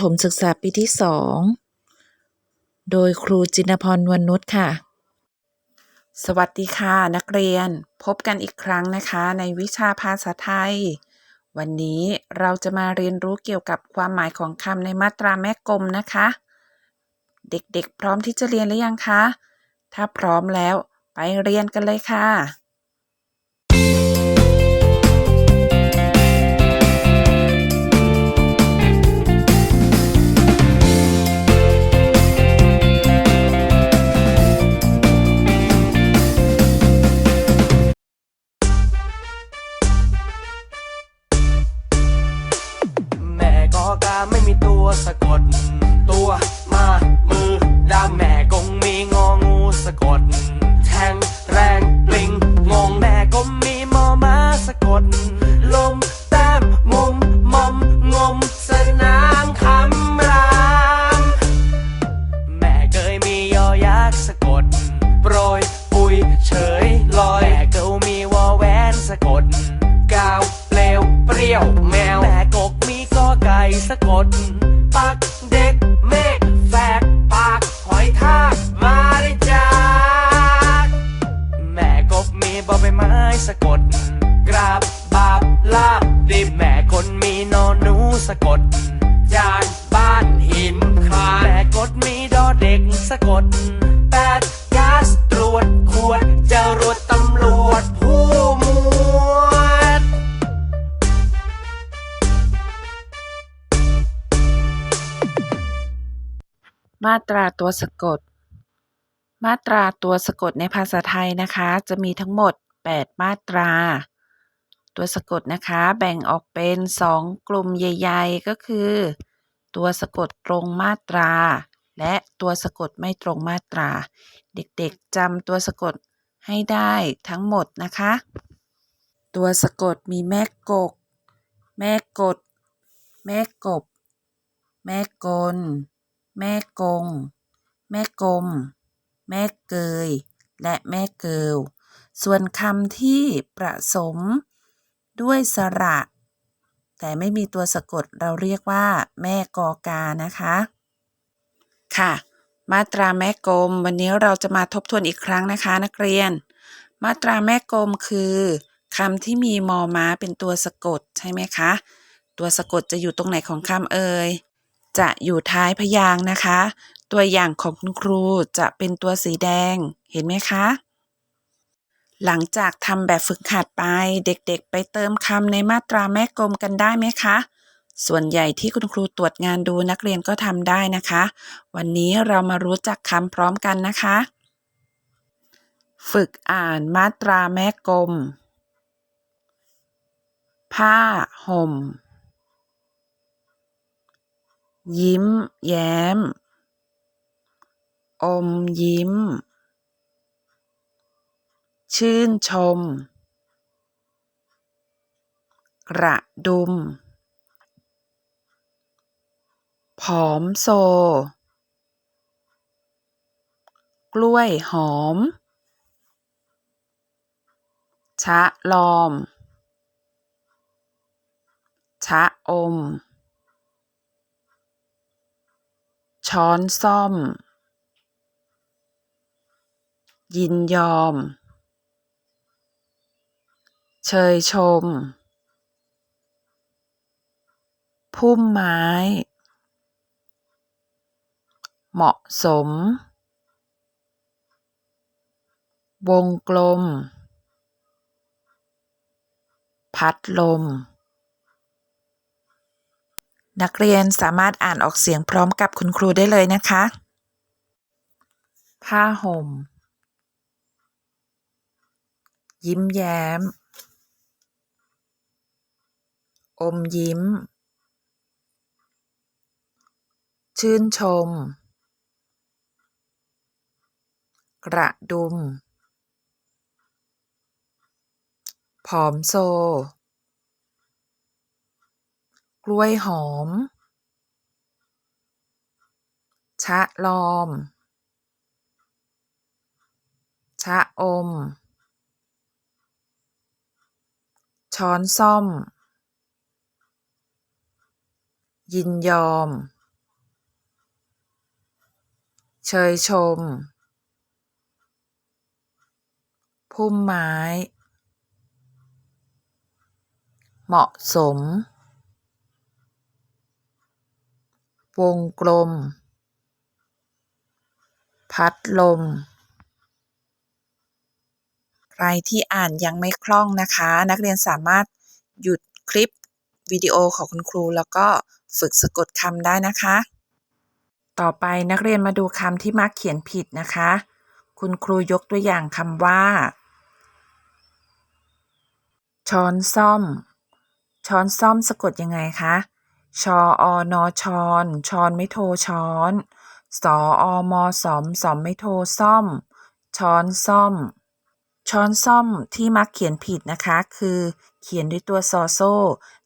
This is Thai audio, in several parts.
ฐมศึกษาปีที่สองโดยครูจินพรนวลนุชค่ะ สวัสดีค่ะนักเรียนพบกันอีกครั้งนะคะ ในวิชาภาษาไทย วันนี้เราจะมาเรียนรู้เกี่ยวกับความหมายของคำในมาตราแม่กลมนะคะ เด็กๆ พร้อมที่จะเรียนหรือยังคะ ถ้าพร้อมแล้วไปเรียนกันเลยค่ะ ไม่มีตัวสะกด ตัวมามือดำแม่กงมีงองูสะกด แทงแรงปลิงงงแม่กงมีมอมาสะกด ลมแต้มมุมมอมงมสนามคำรามแม่เคยมียอยักษ์สะกด โปรยปุยเฉยลอยแม่เกามีวอแวนสะกด กาวเปลวเปรี้ยว สะกด ปักเด็กเมฆแฝกปากหอยทากมาได้จากแม่กบมีบอใบไม้สะกด กราบบาบลาบดิบแม่คนมีนอนหนูสะกด จานบ้านหินคลานแม่กดมีดอเด็กสะกด มาตราตัวสะกด มาตราตัวสะกดในภาษาไทยนะคะ จะมีทั้งหมด 8 มาตรา ตัวสะกดนะคะ แบ่งออกเป็น 2 กลุ่มใหญ่ ๆ ก็คือ ตัวสะกดตรงมาตรา และตัวสะกดไม่ตรงมาตรา เด็กๆจำตัวสะกดให้ได้ทั้งหมดนะคะ ตัวสะกดมีแม่กก แม่กด แม่กบ แม่กล แม่กง แม่กลม แม่เกย และแม่เกิวส่วนคำที่ประสมด้วยสระ แต่ไม่มีตัวสะกดเราเรียกว่า แม่กอกานะคะ ค่ะ มาตราแม่กลม วันนี้เราจะมาทบทวนอีกครั้งนะคะ นักเรียน มาตราแม่กลมคือคำที่มีมอม้าเป็นตัวสะกดใช่ไหมคะ ตัวสะกดจะอยู่ตรงไหนของคำเอ่ย จะอยู่ท้ายพยางค์นะคะ ตัวอย่างของคุณครูจะเป็นตัวสีแดง เห็นไหมคะ หลังจากทำแบบฝึกหัดไป เด็กๆ ไปเติมคำในมาตราแม่กลมกันได้ไหมคะ ส่วนใหญ่ที่คุณครูตรวจงานดูนักเรียนก็ทำได้นะคะ วันนี้เรามารู้จักคำพร้อมกันนะคะ ฝึกอ่านมาตราแม่กลมผ้าห่ม ยิ้มแย้ม อมยิ้ม ชื่นชม กระดุม ผอมโซ กล้วยหอม ชะลอม ชะอม ช้อนซ่อม ยินยอม เชยชม พุ่มไม้ เหมาะสม วงกลม พัดลม นักเรียนสามารถอ่านออกเสียงพร้อมกับคุณครูได้เลยนะคะ ผ้าห่ม ยิ้มแย้ม อมยิ้ม ชื่นชม กระดุม ผอมโซ กล้วยหอม ชะลอม ชะอม ช้อนซ่อม ยินยอม เชยชม พุ่มไม้ เหมาะสม วงกลม พัดลม ใครที่อ่านยังไม่คล่องนะคะ นักเรียนสามารถหยุดคลิปวิดีโอของคุณครู แล้วก็ฝึกสะกดคำได้นะคะ ต่อไปนักเรียนมาดูคำที่มักเขียนผิดนะคะ คุณครูยกตัวอย่างคำว่า ช้อนซ่อม ช้อนซ่อมสะกดยังไงคะ ชออนอชอนชอนไม่โทช้อน สออมอสอมสอมไม่โทซ่อม ช้อนซ่อม ช้อนซ่อมที่มักเขียนผิดนะคะ คือเขียนด้วยตัวซอโซ่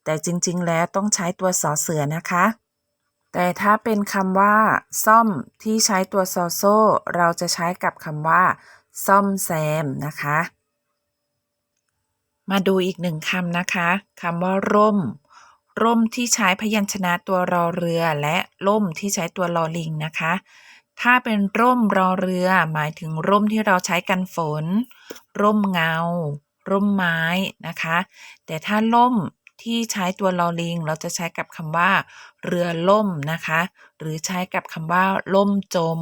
แต่จริงๆ แล้วต้องใช้ตัวสอเสือนะคะ แต่ถ้าเป็นคำว่า ซ่อมที่ใช้ตัวซอโซ่ เราจะใช้กับคำว่า ซ่อมแซมนะคะ มาดูอีกหนึ่งคำนะคะคำว่าร่ม ร่มที่ใช้พยัญชนะตัวรอเรือ และล่มที่ใช้ตัวลอลิงนะคะ ถ้าเป็นร่มรอเรือ หมายถึงร่มที่เราใช้กันฝน ร่มเงา ร่มไม้นะคะ แต่ถ้าล่มที่ใช้ตัวลอลิง เราจะใช้กับคำว่า เรือล่มนะคะ หรือใช้กับคำว่าล่มจม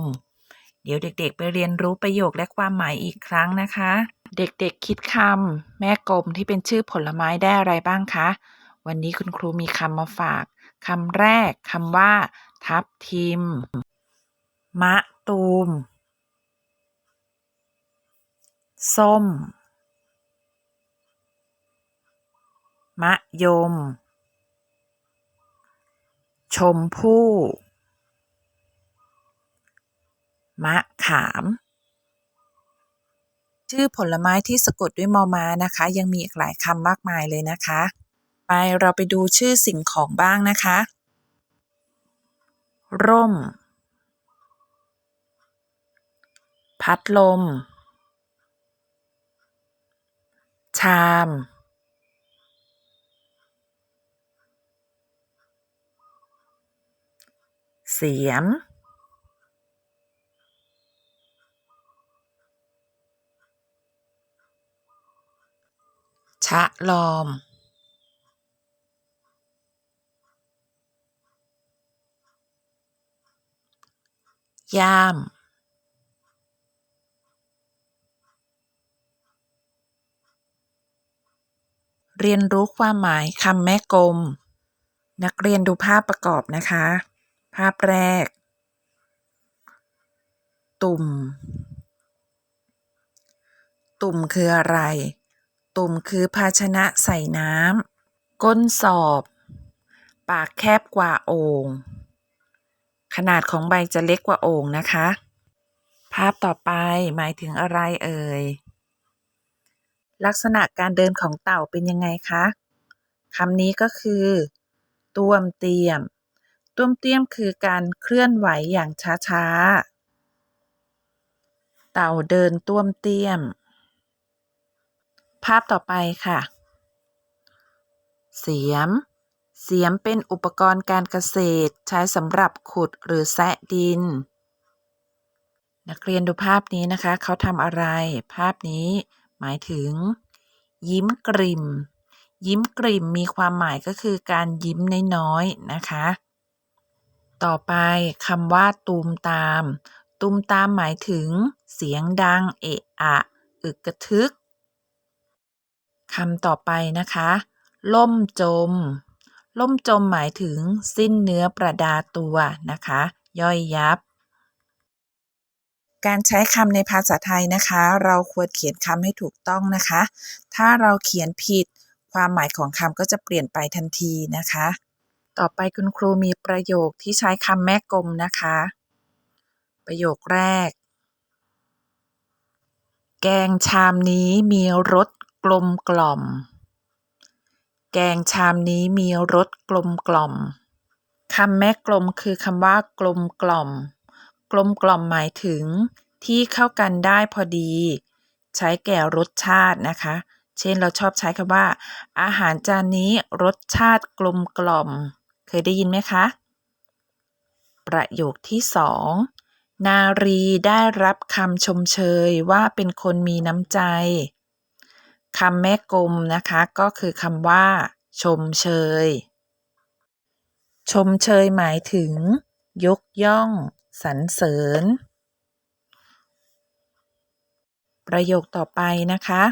เดี๋ยวเด็กๆ ไปเรียนรู้ประโยคและความหมายอีกครั้งนะคะ เด็กๆคิดคำแม่กลมที่เป็นชื่อผลไม้ได้อะไรบ้างคะ วันนี้คุณครูมีคำมาฝากคำแรกคำว่า ทับทิม มะตูม ส้ม มะยม ชมพู่ มะขาม ชื่อผลไม้ที่สะกดด้วยมอมานะคะ ยังมีอีกหลายคำมากมายเลยนะคะ ไปเราไปดูชื่อสิ่งของบ้างนะคะ ร่ม พัดลม ชาม เสียม ชะลอม ย่ามเรียนรู้ความหมายคำแม่กลม นักเรียนดูภาพประกอบนะคะ ภาพแรก ตุ่ม ตุ่มคืออะไร ตุ่มคือภาชนะใส่น้ำ ก้นสอบ ปากแคบกว่าโอ่ง นาดของใบจะเล็กกว่าโอ่งนะคะ ภาพต่อไปหมายถึงอะไรเอ่ย ลักษณะการเดินของเต่าเป็นยังไงคะคำนี้ก็คือต้วมเตียมต้วมเตียมคือการเคลื่อนไหวอย่างช้าๆ เต่าเดินต้วมเตียม ภาพต่อไปค่ะ เสียม เสียมเป็นอุปกรณ์การเกษตรใช้สำหรับขุดหรือแซะดิน นักเรียนดูภาพนี้นะคะ เขาทำอะไร ภาพนี้หมายถึง ยิ้มกริม ยิ้มกริมมีความหมายก็คือการยิ้มน้อยๆนะคะ ต่อไปคำว่าตูมตาม ตูมตามหมายถึง เสียงดัง เอะอะ อึกกระทึกคำต่อไปนะคะ ล่มจม ล่มจมหมายถึงสิ้นเนื้อประดาตัวนะคะ ย่อยยับ การใช้คำในภาษาไทยนะคะ เราควรเขียนคำให้ถูกต้องนะคะ ถ้าเราเขียนผิด ความหมายของคำก็จะเปลี่ยนไปทันทีนะคะ ต่อไปคุณครูมีประโยคที่ใช้คำแม่กลมนะคะ ประโยคแรก แกงชามนี้มีรสกลมกล่อม แกงชามนี้มีรสกลมกล่อมคำแม่กลมคือคำว่ากลมกล่อม กลมกล่อมหมายถึง ที่เข้ากันได้พอดี ใช้แก่รสชาตินะคะ เช่นเราชอบใช้คำว่า อาหารจานนี้รสชาติกลมกล่อม เคยได้ยินไหมคะ ประโยคที่สองนารีได้รับคำชมเชยว่าเป็นคนมีน้ำใจ คำแม่กลมนะคะ ก็คือคำว่า ชมเชย ชมเชยหมายถึง ยกย่อง สรรเสริญ ประโยคต่อไปนะคะ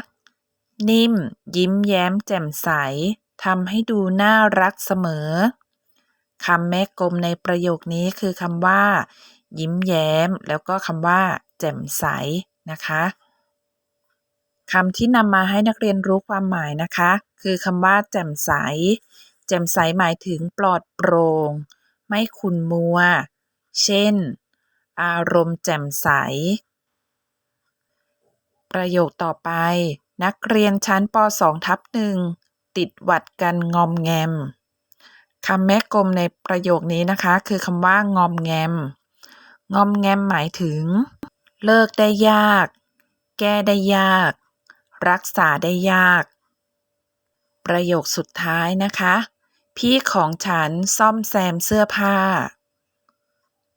นิ่ม ยิ้มแย้มแจ่มใสทำให้ดูน่ารักเสมอคำแม่กลมในประโยคนี้คือคำว่า ยิ้มแย้ม แล้วก็คำว่า แจ่มใสนะคะ คำที่นำมาให้นักเรียนรู้ความหมายนะคะ คือคำว่า แจ่มใส แจ่มใสหมายถึงปลอดโปร่ง ไม่ขุ่นมัว เช่น อารมณ์แจ่มใส ประโยคต่อไป นักเรียนชั้นป .2 ทับหนึ่งติดหวัดกันงอมแงมคำแม่กลมในประโยคนี้นะคะ คือคำว่างอมแงม งอมแงมหมายถึง เลิกได้ยาก แก้ได้ยาก รักษาได้ยาก ประโยคสุดท้ายนะคะ พี่ของฉันซ่อมแซมเสื้อผ้า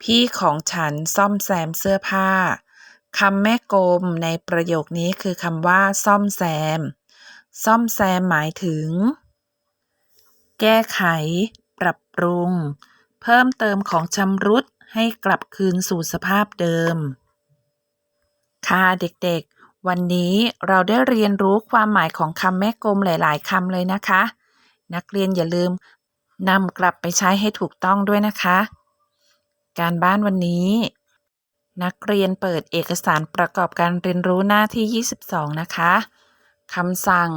พี่ของฉันซ่อมแซมเสื้อผ้าคำแม่กลมในประโยคนี้คือคำว่า ซ่อมแซม ซ่อมแซมหมายถึง แก้ไข ปรับปรุง เพิ่มเติมของชำรุดให้กลับคืนสู่สภาพเดิม ค่ะเด็กๆ วันนี้เราได้เรียนรู้ความหมายของคำแม่กลมหลาย ๆคำเลยนะคะ นักเรียนอย่าลืมนำกลับไปใช้ให้ถูกต้องด้วยนะคะ การบ้านวันนี้ นักเรียนเปิดเอกสารประกอบการเรียนรู้หน้าที่ 22 นะคะคำสั่ง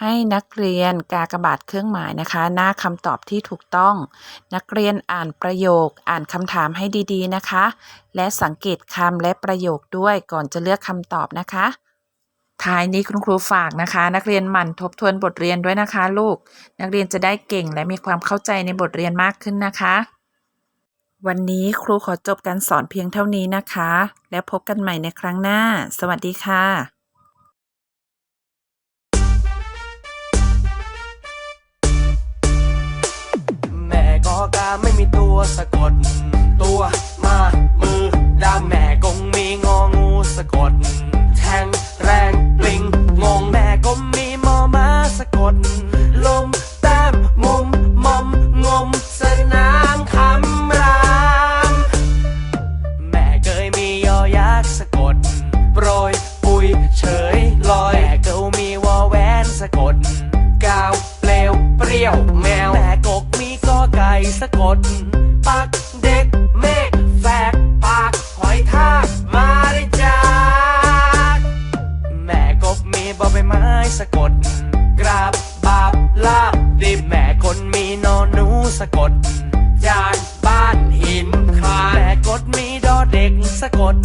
ให้นักเรียนกากบาทเครื่องหมายนะคะ หน้าคำตอบที่ถูกต้อง นักเรียนอ่านประโยคอ่านคำถามให้ดีๆนะคะ และสังเกตคำและประโยคด้วยก่อนจะเลือกคำตอบนะคะ ท้ายนี้คุณครูฝากนะคะ นักเรียนหมั่นทบทวนบทเรียนด้วยนะคะ ลูก นักเรียนจะได้เก่งและมีความเข้าใจในบทเรียนมากขึ้นนะคะ วันนี้ครูขอจบการสอนเพียงเท่านี้นะคะ แล้วพบกันใหม่ในครั้งหน้า สวัสดีค่ะกาไม่มีตัวสะกด สะกด ปักเด็กเมฆแฝกปากหอยทากมาได้จากแม่กบมีบอใบไม้สะกด กราบบาบลาบดิบแม่คนมีนอนหนูสะกด จานบ้านหินคลานแม่กดมีดอเด็กสะกด